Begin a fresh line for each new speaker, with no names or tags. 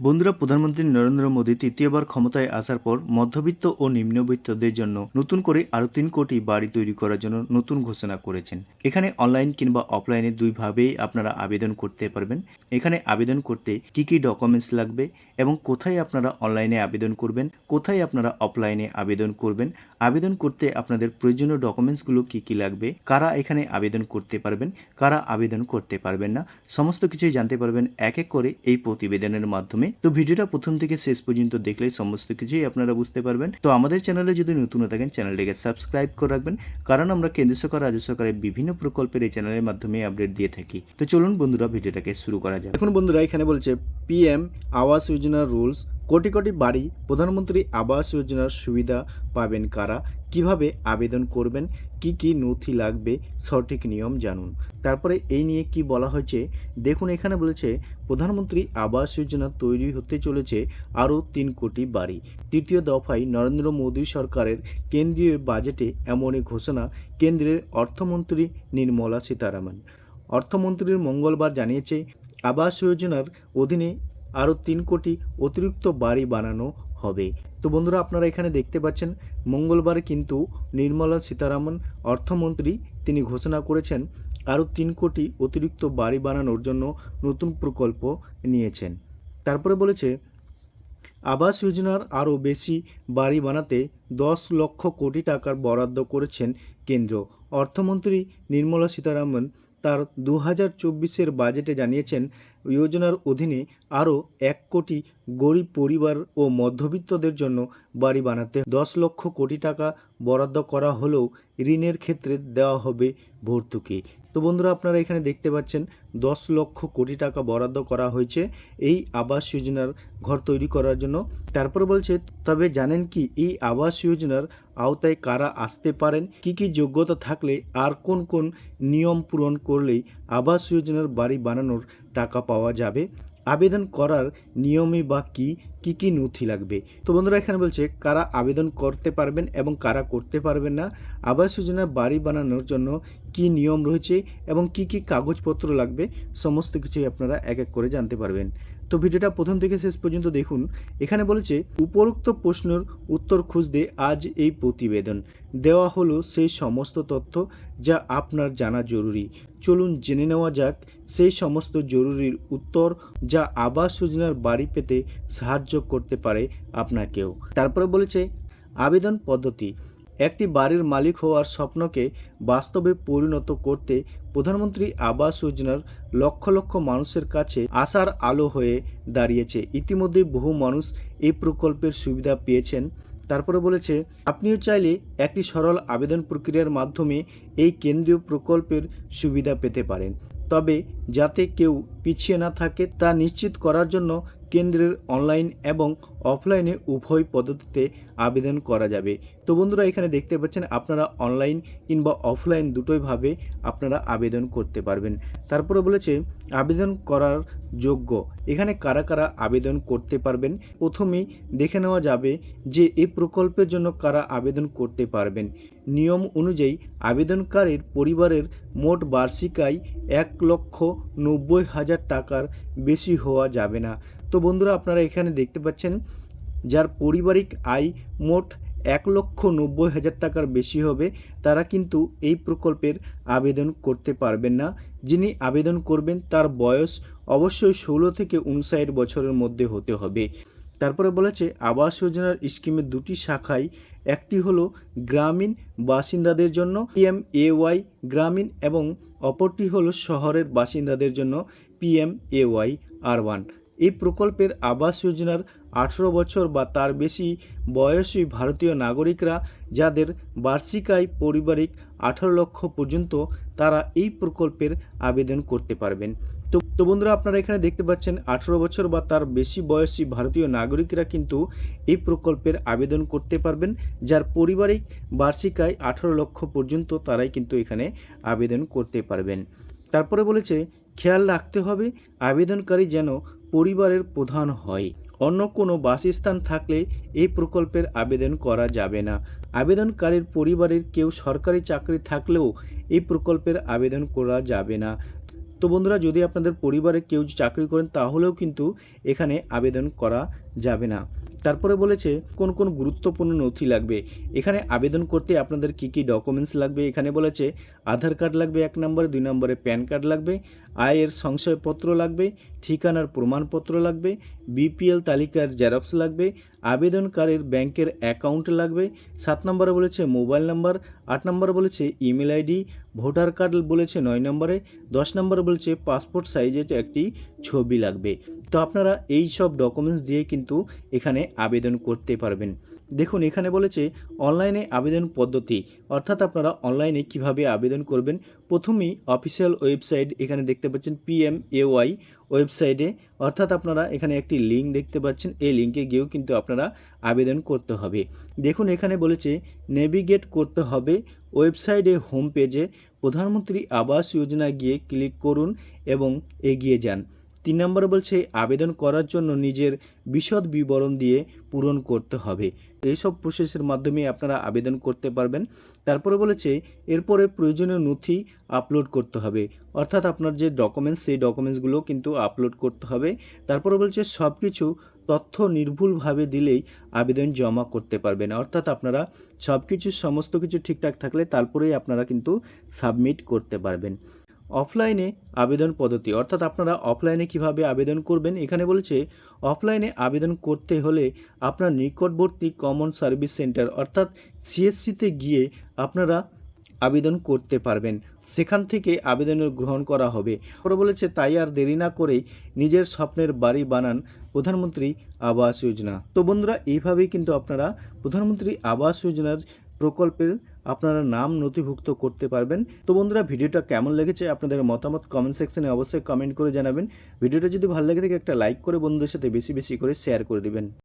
বন্ধুরা, প্রধানমন্ত্রী নরেন্দ্র মোদী তৃতীয়বার ক্ষমতায় আসার পর মধ্যবিত্ত ও নিম্নবিত্তদের জন্য নতুন করে আরও তিন কোটি বাড়ি তৈরি করার জন্য নতুন ঘোষণা করেছেন। এখানে অনলাইন কিংবা অফলাইনে দুইভাবেই আপনারা আবেদন করতে পারবেন। এখানে আবেদন করতে কি কি ডকুমেন্টস লাগবে এবং কোথায় আপনারা অনলাইনে আবেদন করবেন, কোথায় আপনারা অফলাইনে আবেদন করবেন আবেদন করতে আপনাদের প্রয়োজনীয় ডকুমেন্টসগুলো কি কি লাগবে, কারা এখানে আবেদন করতে পারবেন, কারা আবেদন করতে পারবেন না, সমস্ত কিছুই জানতে পারবেন এক এক করে এই প্রতিবেদনের মাধ্যমে। তো ভিডিওটা প্রথম থেকে শেষ পর্যন্ত দেখলে সমস্ত কিছুই আপনারা বুঝতে পারবেন। তো আমাদের চ্যানেলে যদি নতুন থাকেন, চ্যানেলটিকে সাবস্ক্রাইব করে রাখবেন, কারণ আমরা কেন্দ্র সরকার, রাজ্য সরকারের বিভিন্ন প্রকল্পের এই চ্যানেলের মাধ্যমে আপডেট দিয়ে থাকি। তো চলুন বন্ধুরা, ভিডিওটাকে শুরু করা যাক। এখন বন্ধুরা, এখানে বলছে পিএম আবাস যোজনার রুলস কোটি কোটি বাড়ি প্রধানমন্ত্রী আবাস যোজনার সুবিধা পাবেন কারা? কীভাবে আবেদন করবেন? কি কি নথি লাগবে? সঠিক নিয়ম জানুন। তারপরে এই নিয়ে কি বলা হয়েছে? দেখুন, এখানে বলেছে, প্রধানমন্ত্রী আবাস যোজনা তৈরি হতে চলেছে আরও তিন কোটি বাড়ি। তৃতীয় দফায় নরেন্দ্র মোদী সরকারের কেন্দ্রীয় বাজেটে এমনই ঘোষণা কেন্দ্রের অর্থমন্ত্রী নির্মলা সীতারামন। অর্থমন্ত্রীর মঙ্গলবার জানিয়েছে, আবাস যোজনার অধীনে আরও তিন কোটি অতিরিক্ত বাড়ি বানানো হবে। তো বন্ধুরা, আপনারা এখানে দেখতে পাচ্ছেন, মঙ্গলবার কিন্তু নির্মলা সীতারামন অর্থমন্ত্রী তিনি ঘোষণা করেছেন, আরও তিন কোটি অতিরিক্ত বাড়ি বানানোর জন্য নতুন প্রকল্প নিয়েছেন। তারপরে বলেছে, আবাস যোজনার আরও বেশি বাড়ি বানাতে দশ লক্ষ কোটি টাকার বরাদ্দ করেছেন কেন্দ্র। অর্থমন্ত্রী নির্মলা সীতারামন তার দু হাজার চব্বিশের বাজেটে জানিয়েছেন যোজনার অধীনে আরও এক কোটি গরিব পরিবার ও মধ্যবিত্তদের জন্য বাড়ি বানাতে দশ লক্ষ কোটি টাকা বরাদ্দ করা হলেও ঋণের ক্ষেত্রে দেওয়া হবে ভর্তুকি। তো বন্ধুরা আপনারা এখানে দেখতে পাচ্ছেন দশ লক্ষ কোটি টাকা বরাদ্দ করা হয়েছে এই আবাস যোজনার ঘর তৈরি করার জন্য। তারপর বলছে, তবে জানেন কি, এই আবাস যোজনার আওতায় কারা আসতে পারেন? কি কি যোগ্যতা থাকলে আর কোন কোন নিয়ম পূরণ করলেই আবাস যোজনার বাড়ি বানানোর টাকা পাওয়া যাবে? আবেদন করার নিয়মে বা কি কি কি নথি লাগবে? তো বন্ধুরা এখানে বলছে, কারা আবেদন করতে পারবেন এবং কারা করতে পারবেন না? আবাস যোজনার বাড়ি বানানোর জন্য কি নিয়ম রয়েছে এবং কি কি কাগজপত্র লাগবে, সমস্ত কিছুই আপনারা এক এক করে জানতে পারবেন। তো ভিডিওটা প্রথম থেকে শেষ পর্যন্ত দেখুন। এখানে বলেছে, উপরোক্ত প্রশ্নের উত্তর খুঁজতে আজ এই প্রতিবেদন। দেওয়া হলো সেই সমস্ত তথ্য যা আপনার জানা জরুরি। চলুন জেনে নেওয়া যাক, সেই সমস্ত জরুরির উত্তর যা আবাস যোজনার বাড়ি পেতে সাহায্য করতে পারে আপনাকেও। তারপরে বলেছে, আবেদন পদ্ধতি। একটি বাড়ির মালিক হওয়ার স্বপ্নকে বাস্তবে পরিণত করতে প্রধানমন্ত্রী আবাস যোজনার লক্ষ লক্ষ মানুষের কাছে আশার আলো হয়ে দাঁড়িয়েছে। ইতিমধ্যে বহু মানুষ এই প্রকল্পের সুবিধা পেয়েছেন। তারপরে বলেছে, আপনিও চাইলে একটি সরল আবেদন প্রক্রিয়ার মাধ্যমে এই কেন্দ্রীয় প্রকল্পের সুবিধা পেতে পারেন। তবে যাতে কেউ পিছিয়ে না থাকে, তা নিশ্চিত করার জন্য কেন্দ্রের অনলাইন এবং অফলাইনে উভয় পদ্ধতিতে আবেদন করা যাবে। তো বন্ধুরা, এখানে দেখতে পাচ্ছেন আপনারা অনলাইন কিংবা অফলাইন দুটোইভাবে আপনারা আবেদন করতে পারবেন। তারপরে বলেছে, আবেদন করার যোগ্য। এখানে কারা কারা আবেদন করতে পারবেন? প্রথমেই দেখে নেওয়া যাবে যে এই প্রকল্পের জন্য কারা আবেদন করতে পারবেন। নিয়ম অনুযায়ী আবেদনকারীর পরিবারের মোট বার্ষিক আয় এক লক্ষ নব্বই হাজার টাকার বেশি হওয়া যাবে না। তো বন্ধুরা, আপনারা এখানে দেখতে পাচ্ছেন যার পারিবারিক আয় মোট এক লক্ষ নব্বই হাজার টাকার বেশি হবে, তারা কিন্তু এই প্রকল্পের আবেদন করতে পারবেন না। যিনি আবেদন করবেন, তার বয়স অবশ্যই ষোলো থেকে উনষাট বছরের মধ্যে হতে হবে। তারপরে বলেছে, আবাস যোজনার স্কিমের দুটি শাখায়, একটি হলো গ্রামীণ বাসিন্দাদের জন্য পিএম এ ওয়াই গ্রামীণ, এবং অপরটি হলো শহরের বাসিন্দাদের জন্য PM A Y R one এই প্রকল্পের আবাস যোজনার আঠেরো বছর বা তার বেশি বয়সী ভারতীয় নাগরিকরা যাদের বার্ষিক আয় পারিবারিক আঠারো লক্ষ পর্যন্ত তারা এই প্রকল্পের আবেদন করতে পারবেন। তো তো বন্ধুরা, আপনারা এখানে দেখতে পাচ্ছেন আঠেরো বছর বা তার বেশি বয়সী ভারতীয় নাগরিকরা কিন্তু এই প্রকল্পের আবেদন করতে পারবেন, যার পারিবারিক বার্ষিক আয় আঠারো লক্ষ পর্যন্ত তারাই কিন্তু এখানে আবেদন করতে পারবেন। তারপরে বলেছে, খেয়াল রাখতে হবে, আবেদনকারী যেন পরিবারের প্রধান হয়। অন্য কোনো বাসস্থান থাকলে এই প্রকল্পের আবেদন করা যাবে না। আবেদনকারীর পরিবারের কেউ সরকারি চাকরি থাকলেও এই প্রকল্পের আবেদন করা যাবে না। তো বন্ধুরা, যদি আপনাদের পরিবারে কেউ চাকরি করেন, তাহলেও কিন্তু এখানে আবেদন করা যাবে না। তারপরে বলেছে, কোন কোন গুরুত্বপূর্ণ নথি লাগবে? এখানে আবেদন করতে আপনাদের কি কি ডকুমেন্টস লাগবে? এখানে বলেছে, আধার কার্ড লাগবে এক নম্বরে, দুই নম্বরে প্যান কার্ড লাগবে। আয়ের সংশয়পত্র লাগবে, ঠিকানার প্রমাণপত্র লাগবে, বিপিএল তালিকার জেরক্স লাগবে, আবেদনকারীর ব্যাংকের অ্যাকাউন্ট লাগবে, সাত নম্বরে বলেছে মোবাইল নাম্বার, আট নম্বরে বলেছে ইমেল আইডি, ভোটার কার্ড বলেছে নয় নম্বরে, দশ নম্বরে বলেছে পাসপোর্ট সাইজের একটি ছবি লাগবে। তো আপনারা এই সব ডকুমেন্টস দিয়ে কিন্তু এখানে আবেদন করতে পারবেন। দেখুন, এখানে বলেছে অনলাইনে আবেদন পদ্ধতি। অর্থাৎ আপনারা অনলাইনে কীভাবে আবেদন করবেন? প্রথমেই অফিসিয়াল ওয়েবসাইট এখানে দেখতে পাচ্ছেন পিএমএওয়াই ওয়েবসাইটে। অর্থাৎ আপনারা এখানে একটি লিঙ্ক দেখতে পাচ্ছেন। এই লিঙ্কে গিয়েও কিন্তু আপনারা আবেদন করতে হবে। দেখুন, এখানে বলেছে নেভিগেট করতে হবে ওয়েবসাইটে, হোম পেজে। প্রধানমন্ত্রী আবাস যোজনা গিয়ে ক্লিক করুন এবং এগিয়ে যান। তিন নম্বরে বলছে আবেদন করার জন্য নিজের বিশদ বিবরণ দিয়ে পূরণ করতে হবে। এইসব প্রসেসের মাধ্যমে আপনারা আবেদন করতে পারবেন। তারপরে বলেছে, এরপরে প্রয়োজনীয় নথি আপলোড করতে হবে। অর্থাৎ আপনার যে ডকুমেন্টস সেই ডকুমেন্টসগুলো কিন্তু আপলোড করতে হবে। তারপরে বলছে সব কিছু তথ্য নির্ভুলভাবে দিলেই আবেদন জমা করতে পারবেন। অর্থাৎ আপনারা সব কিছু সমস্ত কিছু ঠিকঠাক থাকলে তারপরেই আপনারা কিন্তু সাবমিট করতে পারবেন। অফলাইনে আবেদন পদ্ধতি, অর্থাৎ আপনারা অফলাইনে কীভাবে আবেদন করবেন, এখানে বলেছে অফলাইনে আবেদন করতে হলে আপনার নিকটবর্তী কমন সার্ভিস সেন্টার অর্থাৎ সিএসসিতে গিয়ে আপনারা আবেদন করতে পারবেন। সেখান থেকে আবেদনের গ্রহণ করা হবে। ওরা বলেছে, তাই আর দেরি না করেই নিজের স্বপ্নের বাড়ি বানান প্রধানমন্ত্রী আবাস যোজনা। তো বন্ধুরা, এইভাবেই কিন্তু আপনারা প্রধানমন্ত্রী আবাস যোজনার প্রকল্পের আপনারা নাম নথিভুক্ত করতে পারবেন। তো বন্ধুরা, ভিডিওটা কেমন লেগেছে আপনাদের মতামত কমেন্ট সেকশনে অবশ্যই কমেন্ট করে জানাবেন। ভিডিওটা যদি ভালো লেগে থাকে, একটা লাইক করে বন্ধুদের সাথে বেশি বেশি করে শেয়ার করে দিবেন।